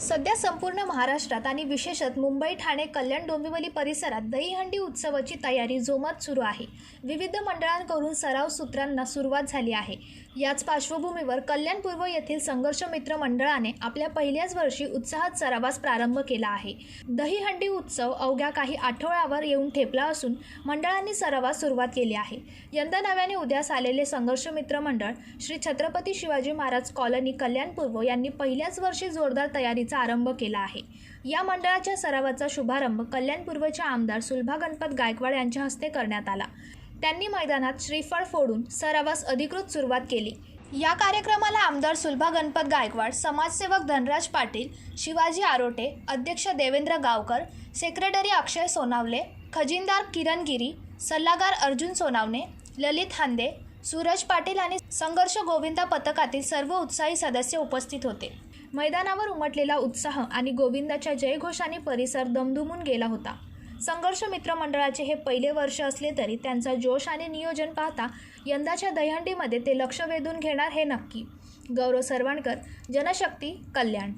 सध्या संपूर्ण महाराष्ट्रात आणि विशेषत मुंबई ठाणे कल्याण डोंबिवली परिसरात दहीहंडी उत्सवाची तयारी जोमात सुरू आहे. विविध मंडळांकडून सराव सूत्रांना सुरुवात झाली आहे. याच पार्श्वभूमीवर कल्याण पूर्व येथील संघर्ष मित्र मंडळाने आपल्या पहिल्याच वर्षी उत्साहात सरावास प्रारंभ केला आहे. दहीहंडी उत्सव अवघ्या काही आठवड्यावर येऊन ठेपला असून मंडळांनी सरावास सुरुवात केली आहे. यंदा नव्याने उद्यास आलेले संघर्ष मित्र मंडळ श्री छत्रपती शिवाजी महाराज कॉलनी कल्याण पूर्व यांनी पहिल्याच वर्षी जोरदार तयारीचा आरंभ केला आहे. या मंडळाच्या सरावाचा शुभारंभ कल्याण आमदार सुलभा गणपत गायकवाड यांच्या हस्ते करण्यात आला. त्यांनी मैदानात श्रीफळ फोडून सरावास अधिकृत सुरुवात केली. या कार्यक्रमाला आमदार सुलभा गणपत गायकवाड समाजसेवक धनराज पाटील शिवाजी आरोटे अध्यक्ष देवेंद्र गावकर सेक्रेटरी अक्षय सोनावले खजिनदार किरण गिरी सल्लागार अर्जुन सोनावणे ललित हांदे सूरज पाटील आणि संघर्ष गोविंदा पथकातील सर्व उत्साही सदस्य उपस्थित होते. मैदानावर उमटलेला उत्साह आणि गोविंदाच्या जयघोषाने परिसर दमदुमून गेला होता. संघर्ष मित्र मंडळाचे हे पहिले वर्ष असले तरी त्यांचा जोश आणि नियोजन पाहता यंदाच्या दहीहंडीमध्ये ते लक्ष वेधून घेणार हे नक्की. गौरव सरवणकर जनशक्ती कल्याण.